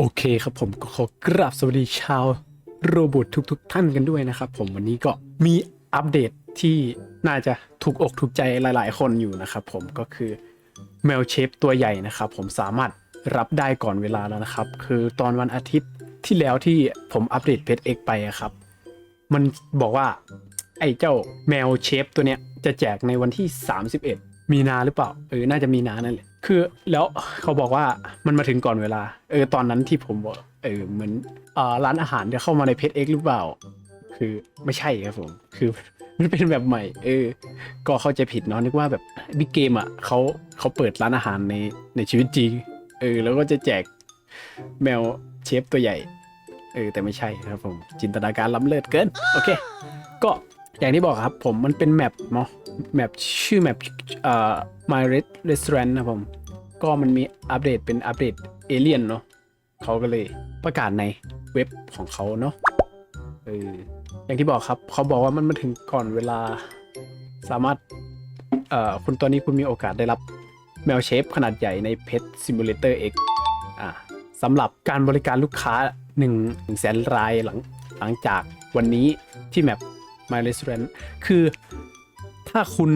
โอเคครับผมก็ขอกราบสวัสดีชาวโรบอททุกๆทท่านกันด้วยนะครับผมวันนี้ก็มีอัปเดตที่น่าจะถูกอกถูกใจหลาย ๆ คนอยู่นะครับผมก็คือแมวเชฟตัวใหญ่นะครับผมสามารถรับได้ก่อนเวลาแล้วนะครับ คือตอนวันอาทิตย์ที่แล้วที่ผมอัปเดตเพจเอกไปอะครับ มันบอกว่า ไอ้เจ้าแมวเชฟตัวเนี้ยจะแจกในวันที่ 31 มีนาหรือเปล่าเออน่าจะมีนานั่นแหละ คือแล้วเขาบอกว่ามันมาถึงก่อนเวลา เออตอนนั้นที่ผมบอกเออเหมือนอ่าร้านอาหารจะเข้ามาในเพจเอ็กหรือเปล่า คือไม่ใช่ครับผม คือมันเป็นแบบใหม่ เออ ก็เข้าใจผิดเนาะนึกว่าแบบบิ๊กเกมอะเขาเขาเปิดร้านอาหารในในชีวิตจริงเออ แล้วก็จะแจกแมวเชฟตัวใหญ่ เออ แต่ไม่ใช่ครับผม จินตนาการล้ำเลิศเกิน โอเค ก็ อย่างที่บอกครับผมมันเป็นแมปเนาะแมปชื่อแมปเอ่อ My Red Restaurant นะผม ก็มันมีอัปเดตเป็นอัปเดตเอเลียนเนาะเขาก็เลยประกาศในเว็บของเขาเนาะเอออย่างที่บอกครับ เขาบอกว่ามันมาถึงก่อนเวลา สามารถเอ่อคุณตอนนี้คุณมีโอกาสได้รับแมวเชฟขนาดใหญ่ใน Pet Simulator X อ่าสำหรับการบริการลูกค้า1นึ่งแสนรายหลังหลังจากวันนี้ที่แมป My Restaurant คือถ้าคุณ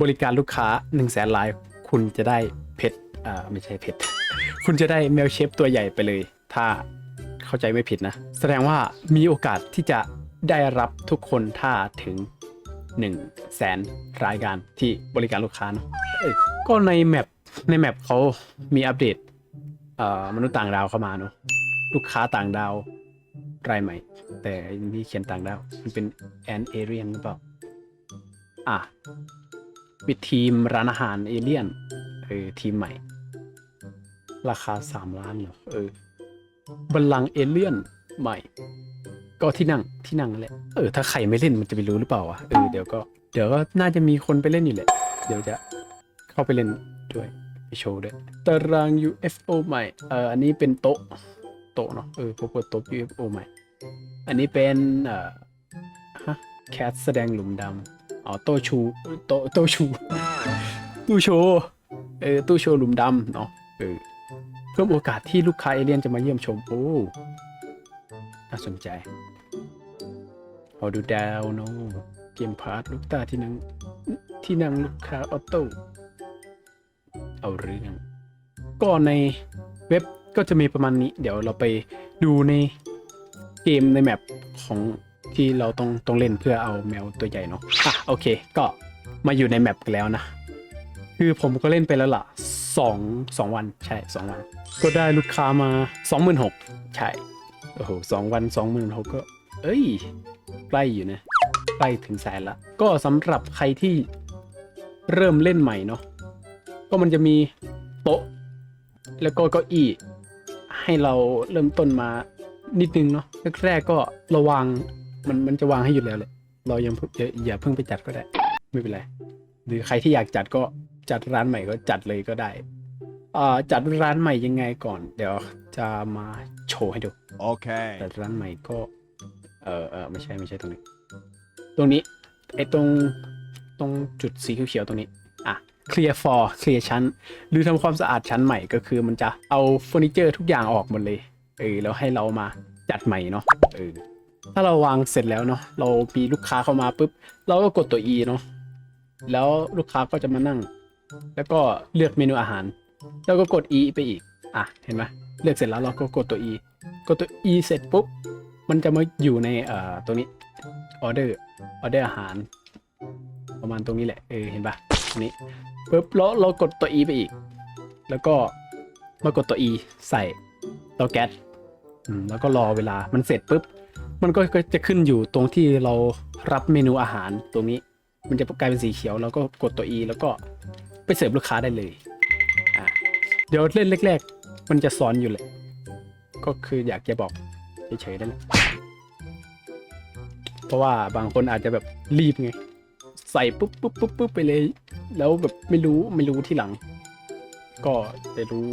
บริการลูกค้า1นึ่งแสนราย คุณจะได้เพชรอ่าไม่ใช่เพชร คุณจะได้แมวเชฟตัวใหญ่ไปเลย ถ้าเข้าใจไม่ผิดนะ แสดงว่ามีโอกาสที่จะได้รับทุกคนถ้าถึง1นึ่งแสนรายการที่บริการลูกค้าเนอะก็ในแมปในแมปเขามีอัปเดตอ่อมนุษย์ต่างดาวเข้ามาเนอะลูกค้าต่างดาว รายใหม่ แต่นี่เขียนต่างดาวมันเป็นแอนเอเรียนหรือเปล่า อะปิดทีมร้านอาหารเอเลียนเออทีมใหม่ ราคา3ล้านเหรอเออบัลลังเอเลียนใหม่ ก็ที่นั่งที่นั่งแหละเออถ้าใครไม่เล่นมันจะไปรู้หรือเปล่าวะเออเดี๋ยวก็เดี๋ยวก็น่าจะมีคนไปเล่นอยู่แหละ เดี๋ยวจะเข้าไปเล่นด้วยไปโชว์ด้วย ตาราง UFO ใหม่เอออันนี้เป็นโต๊ะ ต๊ะเนาะเออพวกโต๊ะ UFO ใหม่ อันนี้เป็นเอ่อฮะแคทแสดงหลุมดำอ๋อโตชูโตโตชูตู้โชว์เออตู้โชว์หลุมดำเนาะเออเพิ่มโอกาสที่ลูกค้าเอเลียนจะมาเยี่ยมชมโอ้น่าสนใจพอดูดาวเนาะเกมพาร์ทลูกตาที่นั่งที่นั่งลูกค้าออโต้เอาเรื่องก็ในเว็บ ก็จะมีประมาณนี้ เดี๋ยวเราไปดูในเกมในแมปของที่เราต้องต้องเล่นเพื่อเอาแมวตัวใหญ่เนาะอะโอเค ก็มาอยู่ในแมปกันแล้วนะ คือผมก็เล่นไปแล้วล่ะสองสองวันใช่สองวัน ก็ได้ลูกค้ามาสองหมื่นหกใช่ โอ้โหสองวันสองหมื่นหกก็ เอ้ยใกล้อยู่นะใกล้ถึงแสนละ ก็สำหรับใครที่เริ่มเล่นใหม่เนาะก็มันจะมีโต๊ะ แล้วก็เก้าอี้ ให้เราเริ่มต้นมานิดนึงเนาะแรกๆก็ระวังมันมันจะวางให้อยู่แล้วแหละเรายังอย่าอย่าเพิ่งไปจัดก็ได้ ไม่เป็นไรหรือใครที่อยากจัดก็จัดร้านใหม่ก็จัดเลยก็ได้อ่าจัดร้านใหม่ยังไงก่อน เดี๋ยวจะมาโชว์ให้ดู Okay. แต่ร้านใหม่ก็ เออเออไม่ใช่ไม่ใช่ตรงนี้ ตรงนี้ไอ้ตรงตรงจุดสีเขียวๆตรงนี้ อะ clear for เคลียร์ชั้น หรือทำความสะอาดชั้นใหม่ก็คือมันจะเอาเฟอร์นิเจอร์ทุกอย่างออกหมดเลย เออแล้วให้เรามาจัดใหม่เนาะเออถ้าเราวางเสร็จแล้วเนาะเรามีลูกค้าเข้ามาปุ๊บ เราก็กดตัว E เนาะแล้วลูกค้าก็จะมานั่ง แล้วก็เลือกเมนูอาหาร แล้วก็กด E ไปอีกอะเห็นไหมเลือกเสร็จแล้วเราก็กดตัว E กดตัว E เสร็จปุ๊บมันจะมาอยู่ในเอ่อตรงนี้ออเดอร์ออเดอร์อาหาร ประมาณตรงนี้แหละเออเห็นปะ นี้ปุ๊บแล้วเรากดตัว E ไปอีก แล้วก็มากดตัว E ใส่เตาแก๊สแล้วก็รอเวลามันเสร็จปุ๊บ มันก็ก็จะขึ้นอยู่ตรงที่เรารับเมนูอาหารตรงนี้ มันจะกลายเป็นสีเขียว แล้วก็กดตัว E แล้วก็ไปเสิร์ฟลูกค้าได้เลยอะเดี๋ยวเล่นแรก ๆ มันจะสอนอยู่เลยก็คืออยากจะบอกเฉยๆนั่นแหละเพราะว่าบางคนอาจจะแบบรีบไง ใส่ปุ๊บปุ๊บปุ๊บปุ๊บไปเลย แล้วแบบไม่รู้ไม่รู้ที่หลัง ก็จะรู้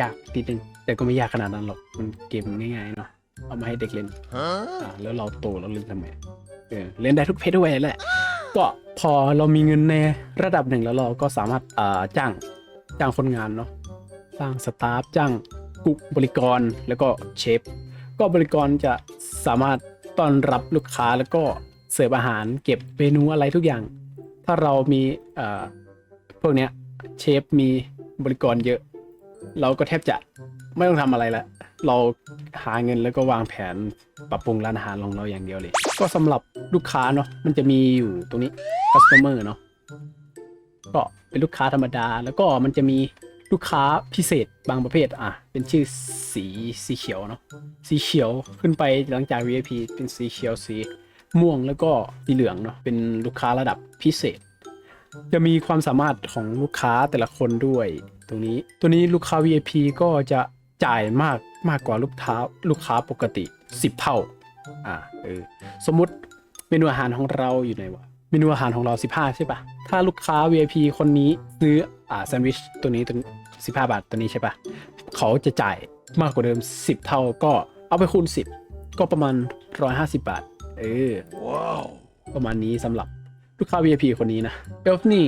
ยากนิดนึงแต่ก็ไม่ยากขนาดนั้นหรอกมันเกมง่ายๆเนาะเอามาให้เด็กเล่น Huh? อ่าแล้วเราโตแล้วเล่นทำไมเออเล่นได้ทุกเพศทุกวัยแหละ ก็พอเรามีเงินในระดับหนึ่งแล้วเราก็สามารถอ่าจ้างจ้างคนงานเนาะจ้างสตาฟจ้างกุ๊กบริกรแล้วก็เชฟก็บริกรจะสามารถต้อนรับลูกค้าแล้วก็เสิร์ฟอาหารเก็บเมนูอะไรทุกอย่าง ถ้าเรามีเอ่อ พวกเนี้ยเชฟมีบริกรเยอะ เราก็แทบจะไม่ต้องทำอะไรละ เราหาเงินแล้วก็วางแผนปรับปรุงร้านอาหารของเราอย่างเดียวเลย ก็สำหรับลูกค้าเนาะมันจะมีอยู่ตรงนี้ customer เนาะก็เป็นลูกค้าธรรมดา แล้วก็มันจะมีลูกค้าพิเศษบางประเภทอะเป็นชื่อสีสีเขียวเนาะสีเขียวขึ้นไปหลังจาก VIP เป็นสีเขียวสีม่วงแล้วก็สีเหลืองเนาะเป็นลูกค้าระดับพิเศษ จะมีความสามารถของลูกค้าแต่ละคนด้วย ตรงนี้ตัวนี้ลูกค้า VIP ก็จะจ่ายมากมากกว่าลูกค้าลูกค้าปกติ 10 เท่าอ่าเออสมมุติเมนูอาหารของเราอยู่ไหนวะเมนูอาหารของเรา 15 ใช่ปะถ้าลูกค้า VIP คนนี้ซื้ออ่าแซนด์วิชตัวนี้ตัว15บาทตัวนี้ใช่ปะเขาจะจ่ายมากกว่าเดิม 10 เท่าก็เอาไปคูณ 10 ก็ประมาณ 150 บาท เออประมาณนี้สำหรับ ลูกค้า VIP คนนี้นะเอลฟ์นี่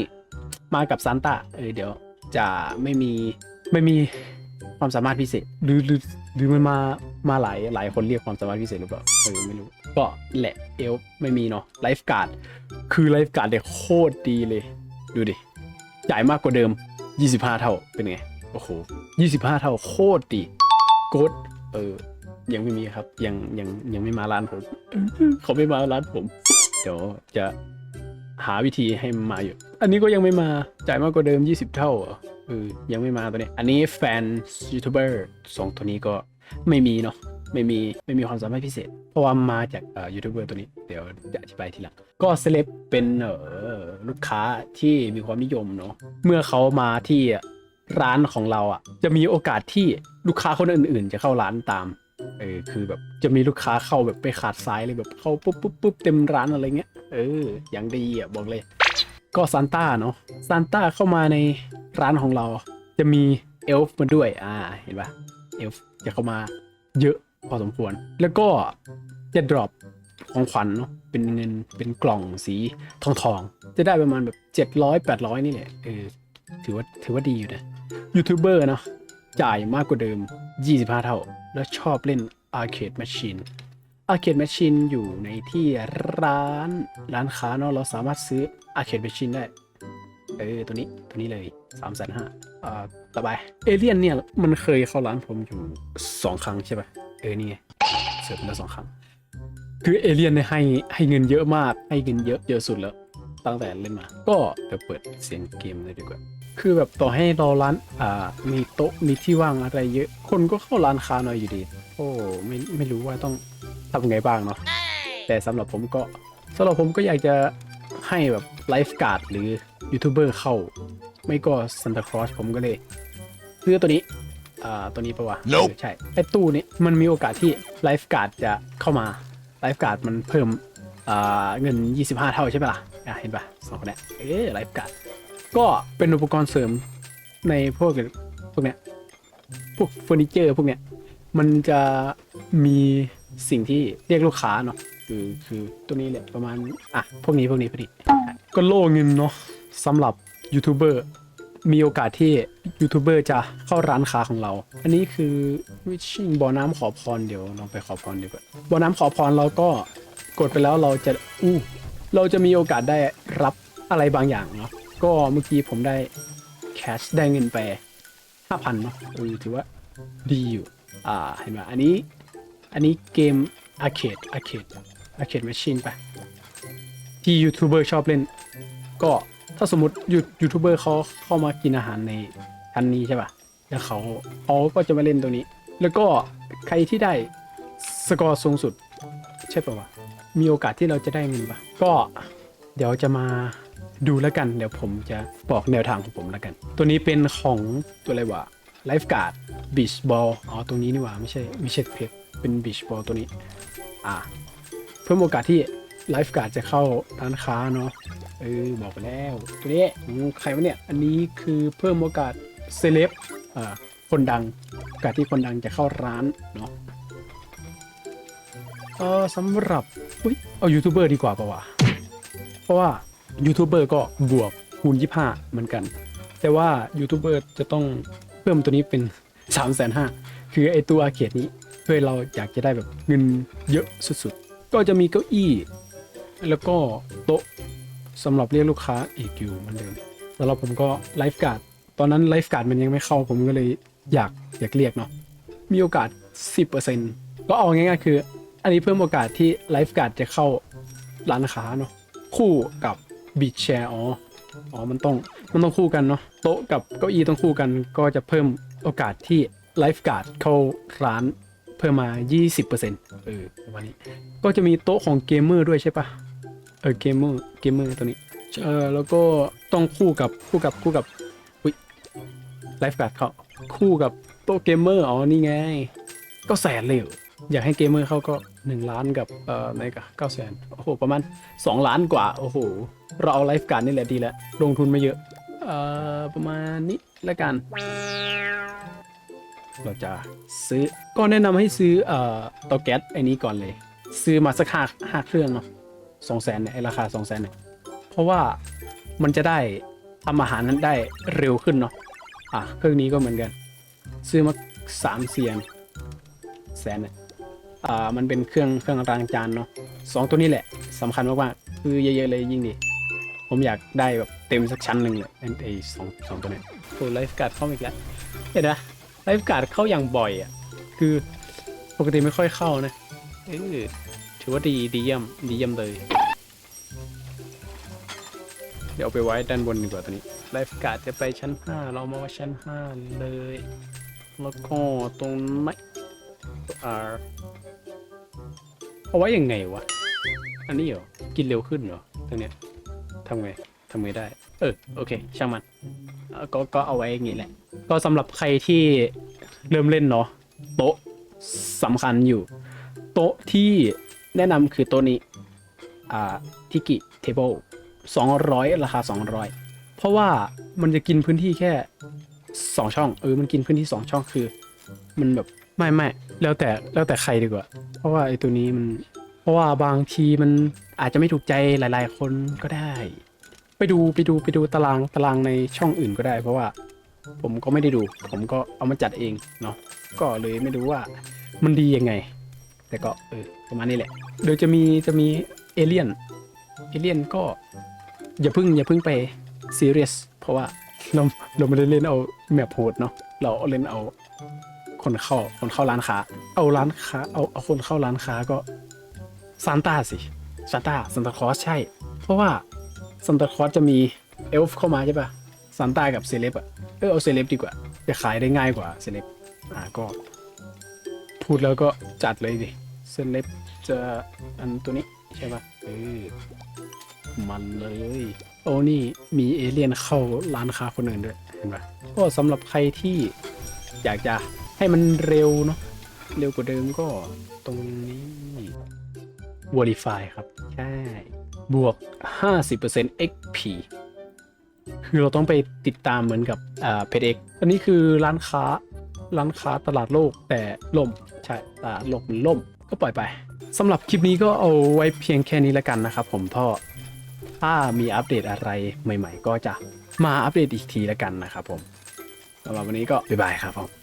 มากับซานตาเออเดี๋ยวจะไม่มีไม่มีความสามารถพิเศษหรือหรือหรือมันมามาหลายหลายคนเรียกความสามารถพิเศษหรือเปล่าเออไม่รู้ก็แหละเอลไม่มีเนาะไลฟ์การ์ดคือไลฟ์การ์ดเนี่ยโคตรดีเลย ดูดิจ่ายมากกว่าเดิม 25 เท่าเป็นไงโอ้โห25 เท่าโคตรดีโกดเออยังไม่มีครับยังยังยังไม่มาร้านผมเขาไม่มาร้านผม เดี๋ยวจะ หาวิธีให้มันมาอยู่ อันนี้ก็ยังไม่มา จ่ายมากกว่าเดิม 20 เท่าเหรอเออยังไม่มาตัวนี้ อันนี้แฟนยูทูบเบอร์สองตัวนี้ก็ไม่มีเนาะไม่มีไม่มีความสามารถพิเศษ เพราะว่ามาจากอ่อยูทูบเบอร์ตัวนี้เดี๋ยวจะอธิบายทีหลัง ก็เซเลบเป็นเออลูกค้าที่มีความนิยมเนาะเมื่อเขามาที่ร้านของเราอะ จะมีโอกาสที่ลูกค้าคนอื่น ๆ จะเข้าร้านตามเออคือแบบจะมีลูกค้าเข้าแบบไปขาดซ้ายเลยแบบเข้าปุ๊บปุ๊บปุ๊บเต็มร้านอะไรเงี้ย เออ อย่างดีอะบอกเลย ก็ซานต้าเนาะซานต้าเข้ามาในร้านของเรา จะมีเอลฟ์มาด้วย อ่า เห็นปะเอลฟ์จะเข้ามาเยอะพอสมควร แล้วก็จะดรอปของขวัญเนาะ เป็นเงิน เป็นกล่องสีทองทองๆจะได้ประมาณแบบ700 800นี่แหละ เออ ถือว่า ถือว่าดีอยู่นะ ยูทูบเบอร์เนาะ จ่ายมากกว่าเดิม 25 เท่า แล้วชอบเล่น Arcade Machine Arcade Machine อาเขตแมชชีนอยู่ในที่ร้านร้านค้าเนาะเราสามารถซื้อ Arcade Machine ได้ เออ ตัวนี้ตัวนี้เลย3 5 0 0 0อ่าต่อไปเอเลียนเนี่ย มันเคยเข้าร้านผมอยู่2ครั้งใช่ปะเออ นี่ไงเสิร์ฟไปแล้วสองครั้ง คือเอเลียนเนี่ยให้ให้เงินเยอะมาก ให้เงินเยอะเยอะสุดแล้ว ตั้งแต่เล่นมา ก็เดี๋ยวเปิดเสียงเกมเลยดีกว่า คือแบบต่อให้เราร้านอ่ามีโต๊ะมีที่ว่างอะไรเยอะ คนก็เข้าร้านค้าน้อยอยู่ดี โอ้ไม่ไม่รู้ว่าต้อง ทำไงบ้างเนาะแต่สำหรับผมก็สำหรับผมก็อยากจะให้แบบไลฟ์การ์ดหรือยูทูบเบอร์เข้า ไม่ก็ซันตาคลอสผมก็เลยซื้อตัวนี้อ่าตัวนี้ปะวะ Nope เออใช่ไอ้ตู้นี้มันมีโอกาสที่ไลฟ์การ์ดจะเข้ามาไลฟ์การ์ดมันเพิ่มอ่าเงิน 25 เท่าใช่ปะล่ะอะเห็นปะสองคนเนี้ยเอ๊ไลฟ์การ์ดก็เป็นอุปกรณ์เสริมในพวกพวกเนี้ยพวกเฟอร์นิเจอร์พวกเนี้ยมันจะมี สิ่งที่เรียกลูกค้าเนาะคือคือตัวนี้แหละประมาณอะพวกนี้พวกนี้พวกนี้ก็โล่เงินเนาะสำหรับยูทูบเบอร์มีโอกาสที่ยูทูบเบอร์จะเข้าร้านค้าของเรา อันนี้คือวิชิงบ่อน้ำขอพรเดี๋ยวลองไปขอพรดีกว่าบ่อน้ำขอพรเราก็กดไปแล้วเราจะอู้เราจะมีโอกาสได้รับอะไรบางอย่างเนาะก็เมื่อกี้ผมได้แคชได้เงินไปห้าพันเนาะถือว่าดีอยู่อ่าเห็นไหมอันนี้ อันนี้เกมอาร์เคดอาร์เคดอาร์เคดแมชชีนไปที่ยูทูบเบอร์ชอบเล่น ก็ถ้าสมมติยูยูทูบเบอร์เขาเข้ามากินอาหารในชั้นนี้ใช่ป่ะ แล้วเขาเขาก็จะมาเล่นตัวนี้ แล้วก็ใครที่ได้สกอร์สูงสุด ใช่ป่าวะ มีโอกาสที่เราจะได้เงินปะก็เดี๋ยวจะมาดูแล้วกัน เดี๋ยวผมจะบอกแนวทางของผมแล้วกัน ตัวนี้เป็นของตัวอะไรวะไลฟ์การ์ดบีชบอลอ๋อตรงนี้นี่หว่า ไม่ใช่ ไม่ใช่เพชร เป็นบีชบอลตัวนี้ อ่า เพิ่มโอกาสที่ไลฟ์การ์ดจะเข้าร้านค้าเนาะเออบอกไปแล้ว ตัวนี้ใครวะเนี่ย อันนี้คือเพิ่มโอกาสเซเลบอ่าคนดังโอกาสที่คนดังจะเข้าร้านเนาะเออสำหรับอุ้ยเอายูทูบเบอร์ดีกว่าปะวะเพราะว่ายูทูบเบอร์ก็บวกคูณ25เหมือนกัน แต่ว่ายูทูบเบอร์จะต้องเพิ่มตัวนี้เป็น3ามแสนห้าคือไอตัวอาเขตนี้ เพื่อเราอยากจะได้แบบเงินเยอะสุดๆ ก็จะมีเก้าอี้ แล้วก็โต๊ะสำหรับเรียกลูกค้าอีกอยู่เหมือนเดิมแล้วเราผมก็ไลฟ์การ์ดตอนนั้นไลฟ์การ์ดมันยังไม่เข้าผมก็เลยอยากอยากเรียกเนาะมีโอกาส 10%ก็เอาง่ายๆ คือ อันนี้เพิ่มโอกาสที่ไลฟ์การ์ดจะเข้าร้านค้าเนาะคู่กับบีชแชร์อ๋ออ๋อมันต้องมันต้องคู่กันเนาะโต๊ะกับเก้าอี้ต้องคู่กันก็จะเพิ่มโอกาสที่ไลฟ์การ์ดเข้าร้าน เพิ่มมา 20%เออประมาณนี้ ก็จะมีโต๊ะของเกมเมอร์ด้วยใช่ปะเออเกมเมอร์เกมเมอร์ตัวนี้ เออแล้วก็ต้องคู่กับคู่กับคู่กับอุ้ยไลฟ์การ์ดเขาคู่กับโต๊ะเกมเมอร์อ๋อนี่ไง ก็แสนเลยอยากให้เกมเมอร์เขาก็ 1 ล้านกับเอ่อไหนกะเก้าแสนโอ้โหประมาณ 2 ล้านกว่าโอ้โหเราเอาไลฟ์การ์ดนี่แหละดีแล้วลงทุนไม่เยอะเอ่อประมาณนี้แล้วกัน เราจะซื้อก็แนะนำให้ซื้อเอ่อเตาแก๊สไอ้นี้ก่อนเลย ซื้อมาสักห้าห้าเครื่องเนาะสองแสนเนี่ยราคาสองแสนเนี่ยเพราะว่ามันจะได้ทำอาหารนั้นได้เร็วขึ้นเนาะอะเครื่องนี้ก็เหมือนกัน ซื้อมาสามเซียนแสนเนี่ยอ่ามันเป็นเครื่องเครื่องล้างจานเนาะสองตัวนี้แหละสำคัญมากๆคือเยอะๆเลยยิ่งดี ผมอยากได้แบบเต็มสักชั้นหนึ่งเลยไอ้ไอ้สองสองตัวเนี้โอ้ไลฟ์การ์ดเข้ามาอีกแล้วเห็นไหม ไลฟ์การ์ดเข้าอย่างบ่อยอะ คือปกติไม่ค่อยเข้านะเออถือว่าดีดีเยี่ยมดีเยี่ยมเลย เดี๋ยวเอาไปไว้ด้านบนดีกว่าตัวนี้ไลฟ์การ์ดจะไปชั้น 5 เรามาไว้ชั้น 5 เลย แล้วก็ตรงไหนอ่าเอาไว้ยังไงวะ อันนี้เหรอ กินเร็วขึ้นเหรอตัวเนี้ยทำไงทำไงได้ เออโอเค ช่างมันเอ่อก็ก็เอาไว้อย่างงี้แหละ ก็สำหรับใครที่เริ่มเล่นเนาะโต๊ะสำคัญอยู่ โต๊ะที่แนะนำคือโต๊ะนี้ อ่าทิกิเทเบิลสองร้อยราคาสองร้อยเพราะว่ามันจะกินพื้นที่แค่สองช่อง เออ มันกินพื้นที่สองช่องคือ มันแบบไม่ไม่แล้วแต่แล้วแต่ใครดีกว่า เพราะว่าไอ้ตัวนี้มัน เพราะว่าบางทีมันอาจจะไม่ถูกใจหลาย ๆ คนก็ได้ ไปดูไปดูไปดูตารางตารางในช่องอื่นก็ได้ เพราะว่า ผมก็ไม่ได้ดู ผมก็เอามาจัดเองเนาะก็เลยไม่รู้ว่ามันดียังไง แต่ก็เออประมาณนี้แหละเดี๋ยวจะมีจะมีเอเลี่ยนเอเลี่ยนก็ อย่าพึ่งอย่าพึ่งไปซีเรียสเพราะว่าเราเราไม่ได้เล่นเอาแมปโหดเนาะเราเล่นเอาคนเข้าคนเข้าร้านค้า เอาร้านค้าเอาเอาคนเข้าร้านค้าก็ซานต้าสิซานต้าซันตาคลอสใช่ เพราะว่า ซันตาคลอสจะมีเอลฟ์เข้ามาใช่ปะซานต้ากับเซเลบอะเออเอาเซเลบดีกว่า จะขายได้ง่ายกว่าเซเลบอ่าก็ พูดแล้วก็จัดเลยดิเซเลบจะอันตัวนี้ใช่ปะเออมันเลย โอ้นี่มีเอเลี่ยนเข้าร้านค้าคนอื่นด้วยเห็นปะก็สำหรับใครที่อยากจะให้มันเร็วเนาะเร็วกว่าเดิมก็ตรงนี้ Verify ครับ ใช่ บวก 50% XP คือเราต้องไปติดตามเหมือนกับอ่าเพจเอกอันนี้คือร้านค้าร้านค้าตลาดโลกแต่ล่ม ใช่ตลาดโลกมันล่มก็ปล่อยไปสำหรับคลิปนี้ก็เอาไว้เพียงแค่นี้แล้วกันนะครับผมพ่อถ้ามีอัปเดตอะไรใหม่ ๆ ก็จะมาอัปเดตอีกทีแล้วกันนะครับผมสำหรับวันนี้ก็บ๊ายบายครับผม